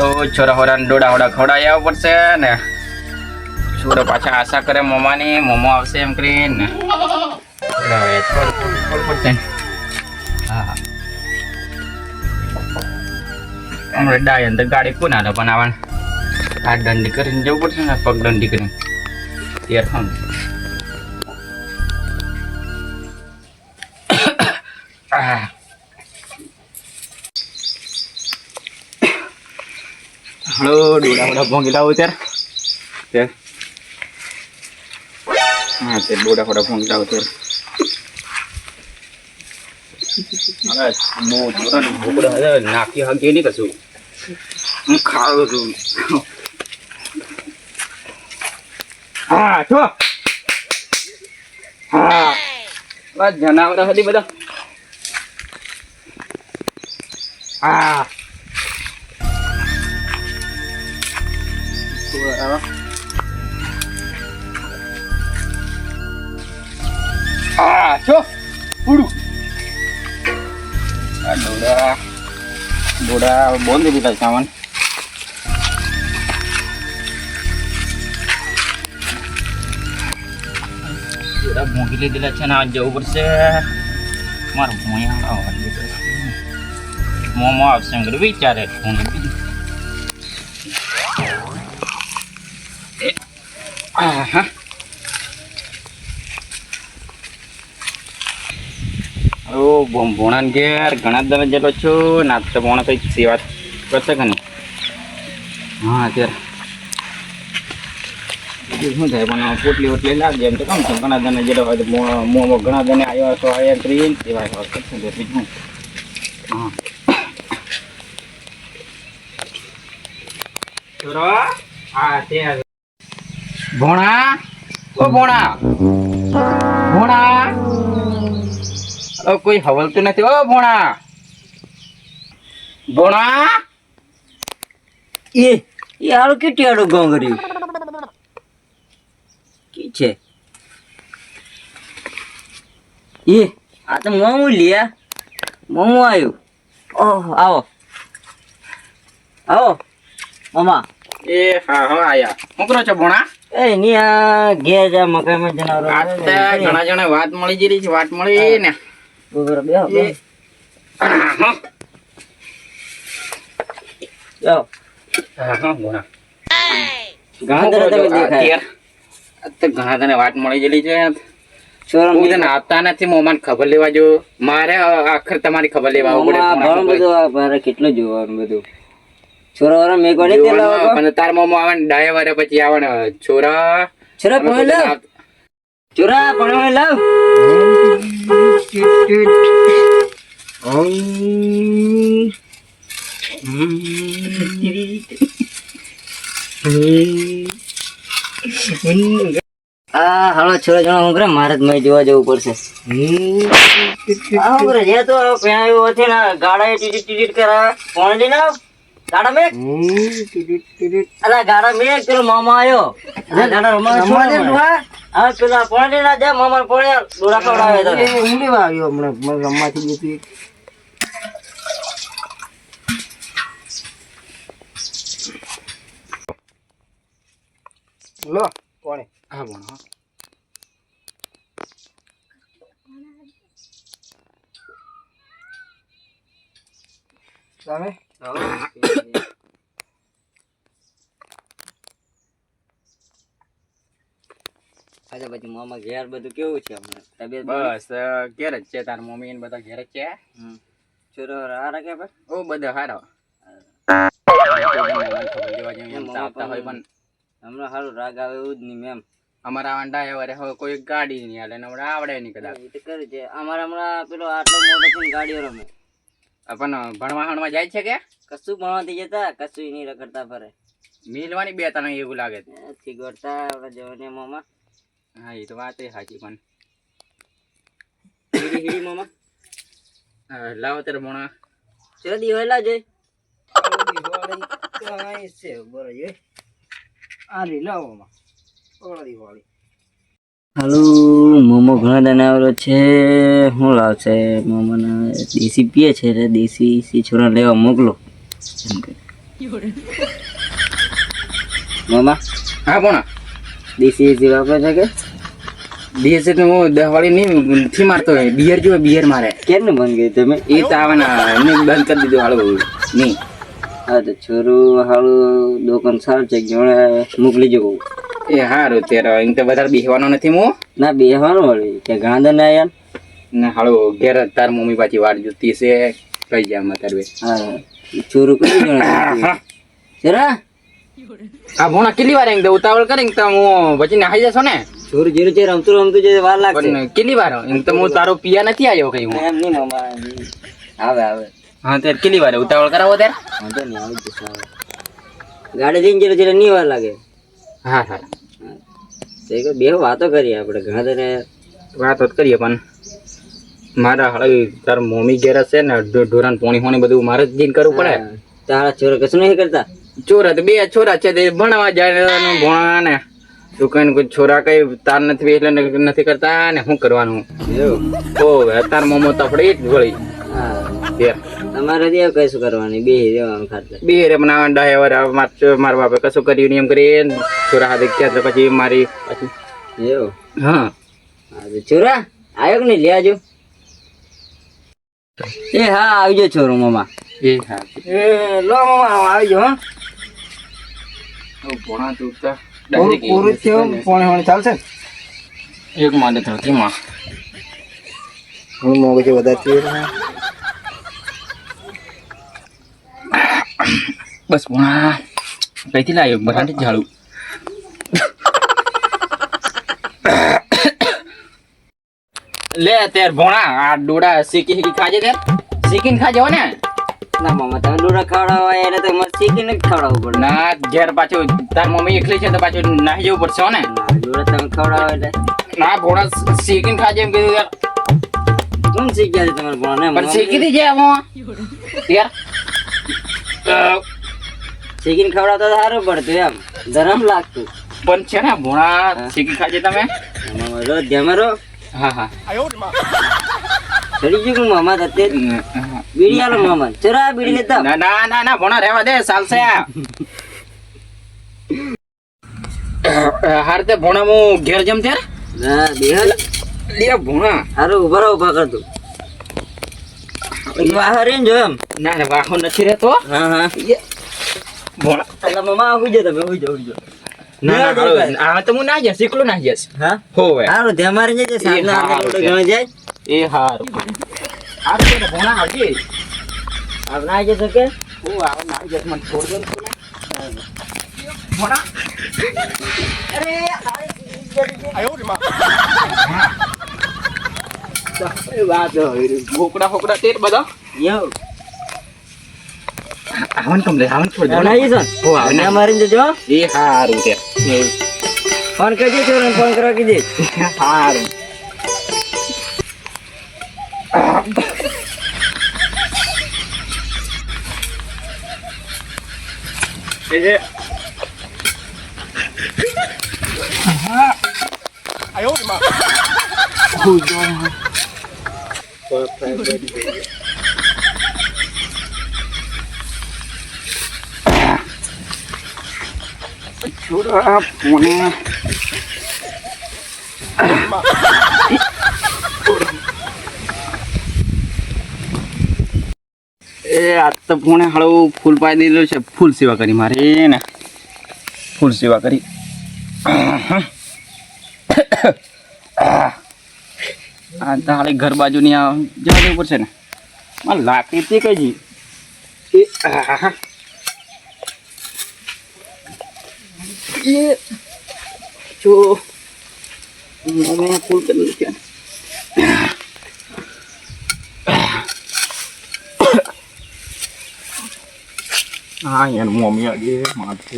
હાલો છોરા હોરાને ડોડા હોડા ખવડાવી આવવા પડશે ને છોરો પાછા આશા કરે મોમાની મોમો આવશે એમ કરીને ને એટલે હવે થોડું થોડું થોડું પડશે ને. હા હા હમણાં ડાય અંદર ગાડી કોણ હાલે પણ આવવાનું આ દંડી કરીને જવું પડશે ને પગ દંડી કરીને ત્યાર હમ હળો ડોડા વડા ભોંગી લાવો ત્યારે. હા તે ડોડા વડા ભોંગી લાવો ત્યારે. નાખી હાકી નહીં કશું. હું ખાઉં છું. હા છો. હા. બસ જનાવર હતી બધા. હા. આ છો ઉડું આ ડોડા ડોડા બોંધ દીધા સામાન ડોડા મોંઘી લીધેલા છે ને આ જવું પડશે મારો ભોંયા મોમો આવશે એમ કરી વિચારે ફોન આહા ઓ ભોણાન ઘેર. ઘણા દમે જેટલો છું. નાસ્તો ભોણા કંઈક સેવા કરશે કે નહીં? હા, અત્યારે. શું થાય? પણ પોટલી ઓટલી લાગજે એમ તો કેમ છે? ઘણા દને જેટલો હોય તો મોમો ઘણા દને આવ્યા તો આવ્યા કરીને સેવા કરશે તો બીજું હા. છોરો હા તે. ભોણા? ઓ ભોણા. ભોણા? ઓ કોઈ હવલતું નથી. ઓ ભોણા. ભોણા? એ કેટલી આડું ગામ કર્યું? કી છે? એ આ તો મોમું લ્યા. મોમું આવ્યું. ઓહ આવો. આવો મામા. એ હા હા આયા. શું કરો છો ભોણા? એ આ ઘેર જા મકાઈમાં જનાવરો ઘણા જણા વાત મળી જઈ છે વાત મળી ને. બરોબર ઘણા તને વાત ગયેલી છે. આપતા નથી મોમાં ખબર લેવા જો મારે આખર તમારી ખબર લેવા કેટલું જોવાનું બધું. છોરા વાળા મેં કોને તેલ જોવાનું, અને તાર મોમો ને ડાયા વારે પછી આવે છોરા છોરા અમે પણ બધાને લાવ. આપ- ચોરા પણ આ હાલો છોરા જણા હું કરે મારે જ મેં જોવા જવું પડશે. આ હું કરે જે તો ત્યાં આવ્યો હતી ને ગાડા ટીટીટ ટીટીટ કરા કોણ લઈને આવ. ગાડા મેં? અલા ગાડા મેં પેલો મામા આવ્યો રમવા. હા પેલા પોણી ના મામા પોણી ડોરા ખવડાવે તો લો કોણે હા ભણો, હા. તમે? અચ્છા પછી મામા ઘેર બધું કેવું છે હમણાં? તબિયત બસ ઘેર જ છે. તાર મમ્મી ને બધા ઘેર જ છે? છોરો હારા કે પણ ઓ બધા હારા. હમણાં સારું રાગ આવે એવું જ નહીં મેમ અમારા વાંડા હવે કોઈ ગાડી નહીં હાલે ને હમણાં આવડે નહીં કદાચ. કરે છે. અમારા હમણાં પેલો આટલો મોટો ગાડીઓ રમે. પણ ભણવા હણવા જાય છે કે? કશું ભણવાથી જતા કશું એની રખડતા ફરે. મિલવાની બે તને એવું લાગે છે. થી ગોળતા આપણા જવાની મામા. હા એ તો વાત એ સાચી પણ હીરી હીરી મામા. લાવો ત્યારે ભણા ચલો દિવાળા જોઈ છે છે આ રી લાવો માં ઓળી વાળી હાલો મોમો ઘણા દાને આવેલો છે. શું લાવશે? મોમોના દેશી પીએ છે એટલે દેશી સી છોરા લેવા મોકલો. મામા હા પણ દેશી એસી વાપરે છે કે? બીએસ તો હું દહવાળી નહીં નથી મારતો હોય બિયર જો બિયર મારે. કેમનું બંધ ગયું તમે? એ તો આવે એમને બંધ કરી દીધું હાળું નહીં. હા તો છોરું હાલું દુકાન સારું છે જોડે મોકલી જવું એ હારું ત્યારે એમ તો વધારે બેહવાનો નથી હું ના બેહવાનું વળી. કે ગાંધા ના આયા. ને હાલો ઘેર તાર મમ્મી પાછી વાટ જોતી છે. કઈ જાય માં બે હા ચોરું કરી જોડે જરા આ ભોણા કેટલી વાર એમ તો ઉતાવળ કરે તો હું પછી નાહી જશો ને? ચોર જીરું છે રમતું રમતું જે વાર લાગશે. કેટલી વાર? એમ તો હું તારો પિયા નથી આવ્યો કઈ હું? એમ નહીં આવે આવે. હા ત્યારે કેટલી વાર ઉતાવળ કરાવો ત્યારે? વાંધો નહીં આવી જશે આવે ગાડી જઈને જરા જરા નહીં વાર લાગે. હા હા. તો બે વાતો કરીએ આપણે ઘણા તને વાતો જ કરીએ પણ મારા હળવી તાર મમ્મી ઘેર છે ને ઢોરણ પોણી હોણી બધું મારે જ દિન કરવું પડે. તારા છોરા કશું નહીં કરતા? છોરા તો બે છોરા છે તે ભણવા જાય ભણવા ને દુકાન કોઈ છોરા કઈ તાર નથી એટલે નથી કરતા ને શું કરવાનું? ઓ તાર મમ્મો તફડે જ વળી ત્યાં તમારે ત્યાં કશું કરવાની બે ખાતર. બે રે બનાવવા ડ્રાઈવર મારા બાપે કશું કર્યું નહીં એમ કરી છોરા હાથે ક્યાં પછી મારી પછી. એવું? હા. છોરા આવ્યો કે નહીં? લે આવજો એ હા આવજો છોરો મામા. એ હા. એ લો મામા આવજો હા. ભણા પૂરું થયું? પોણે ચાલશે? એક મારે થતી માં હું મોગું છે વધારે થયું બસ ભણા કઈથી લાવ્યો બરાબર ઝાડુ લે ત્યાર ભોણા આ ડોડા શીખી શીખી ખાજે ત્યાર શીખીને ખાજે ને ના મામા તમે ડોડા ખવડાવવા એને તો મારે શીખીને ખવડાવવું પડે ના ઘેર પાછું તાર મમ્મી એકલી છે તો પાછું નાહી જવું પડશે ને ના, ડોડા તમે ખવડાવો એટલે ના ભોણા શીખીને ખાજે એમ કીધું યાર કોણ શીખ્યા છે તમારે ભોણા મામા શીખી દીજે યાર અ, ખવડાવતો સારું પડતું એમ. ગરમ લાગતું. પણ છે ને ભૂણા ચિકન ખાજે તમે? રો રોજ રો હા હા. ચડી ગયું મામા તો અત્યારે? બીડી આલો મામા ચરા બીડી લેતા ના ના ના ના ભણા રહેવા દે ચાલશે હાર તે ભૂણા હું ઘેર જમ ત્યારે? ના બેહલ લે ભણા. હારું ઊભા ઊભા કરતું. રહીને જો એમ. ના ના વાહો નથી રહેતો હા. હા ભણા એટલે મમા હુઈ જાઓ તમે હુઈ જાઓ હુઈ જાઓ ના ના ના, આ તો હું ના જઈશ એકલો ના જઈશ હા હોવે. હારું ધ્યાન મારી જે એ આગળ ગણી જાય. એ હારું. આ તો ને ભણા આવજે. ના આવી શકે હું આવો ના જઈશ મને છોડ દે ને તું આયો રે એ વાત. ભોકડા ફોકડા તેર બધા? યો. આવન કમ લે આવન છોડ બનાવી છે? હો આવે ને. ધ્યાન એ હારું છે. ફોન કરજે છોરાને ફોન કરવા કીધે. હારું. એ છોડા પોને એ આજ તો પોણે હાળું ફૂલ પાઈ દીધું છે ફૂલ સેવા કરી મારે ને ફૂલ સેવા કરી આ તો હાલે ઘર બાજુની આ જવા દેવું પડશે ને મારે લાકડી તે કઈ જી એ આહા. એ જો મેં ફૂલ કરી દીધું હા યાર મમ્મી આજે માથે